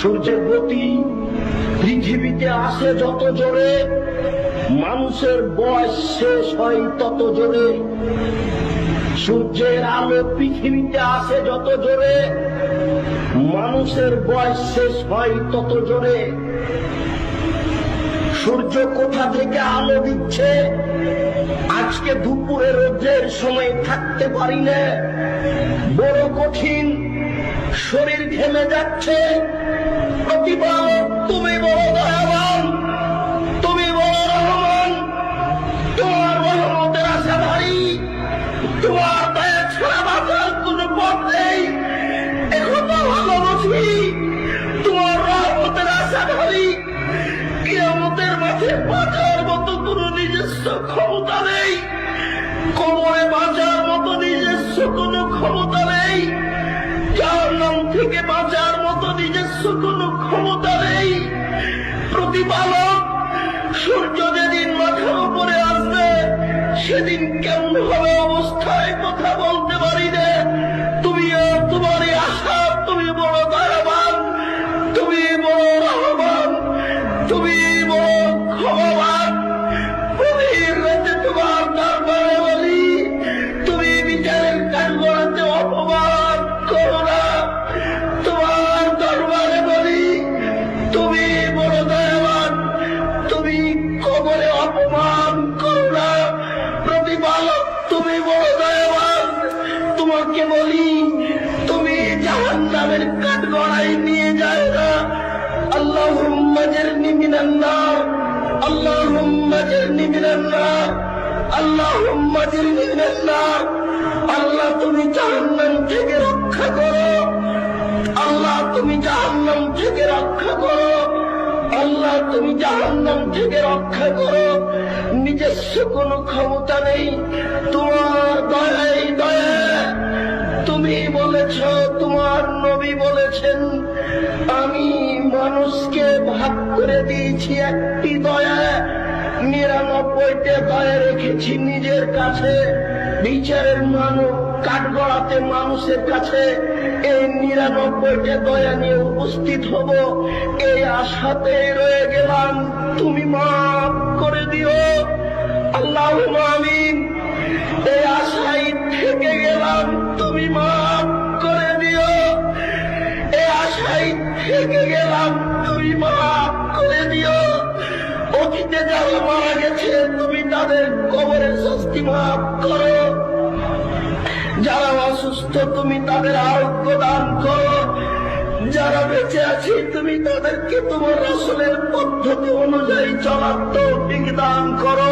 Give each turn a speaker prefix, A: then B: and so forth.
A: সূর্যের গতি পৃথিবীতে আসে যত জোরে, মানুষের বয়স শেষ হয় তত জোরে। সূর্যের আলো পৃথিবীতে আসে যত জোরে, মানুষের বয়স শেষ হয় তত জোরে। সূর্য কোথা থেকে আলো দিচ্ছে? আজকে দুপুরে রোদ্রের সময় থাকতে পারি না। বড় কঠিন শরীর ঘেমে যাচ্ছে। তুমি বড় দয়াবান তুমি বড় রহমান তোমার রহমতের আশা ভারী তোমার দয়া ছাড়া বাঁচার কোনো পথ নেই। এখন ভালোবাসি তোমার রহমতের আশা ভারী কিয়ামতের মাঠে বাঁচার মতো কোনো নিজস্ব ক্ষমতা নেই। কোমরে বাঁচার মতো নিজস্ব কোনো ক্ষমতা থেকে বাঁচার মতো নিজস্ব কোনো ক্ষমতা নেই। প্রতিপালক, সূর্য যেদিন মাথার উপরে আসবে, সেদিন কেমন হবে অবস্থায় কথা বলতে পারি না? তুমি তোমার আশা, তুমি বড় দয়াবান, তুমি বড় রহমান, তুমি কবরে অপমান করো প্রতিপালক, তুমি বড় দয়াবান। তোমাকে বলি, তুমি জাহান নামের কাঠ গড়াই নিয়ে যায় না। আল্লাহ হুম্মাজেরনি মিনান্নার আল্লাহ হুম্মাজেরনি মিনান্নার আল্লাহ হুম্মাজেরনি মিনান্নার আল্লাহ, তুমি জাহান্নাম থেকে রক্ষা করো। আল্লাহ, তুমি জাহান্নাম থেকে রক্ষা করো। আল্লাহ, তুমি জাহান্নাম থেকে রক্ষা করো। নিজস্ব কোনো ক্ষমতা নেই। তোমার দয়াই দয়া। তুমি বলেছ, তোমার নবী বলেছেন, আমি মানুষকে ভাগ করে দিয়েছি একটি দয়া। নিরানব্বইটা দয়া রেখেছি নিজের কাছে। বিচারের মানুষ, কাঠগড়াতে মানুষের কাছে। এই নিরানব্বইটা দয়া নিয়ে উপস্থিত হব। এই আশাতে রয়ে গেলাম। তুমি মাফ করে দিও। আল্লাহ আমিন। এই আশাই থেকে গেলাম। তুমি মাফ করে দিও। এই আশাই থেকে গেলাম। তুমি মাফ করে দিও। অতীতে যারা মারা গেছে, তুমি তাদের কবরের স্বস্তি মাফ করো। যারা অসুস্থ, তুমি তাদের আরোগ্য দান করো। যারা বেঁচে আছে, তুমি তাদেরকে তোমার আসলের পদ্ধতি অনুযায়ী চলার তো দান করো।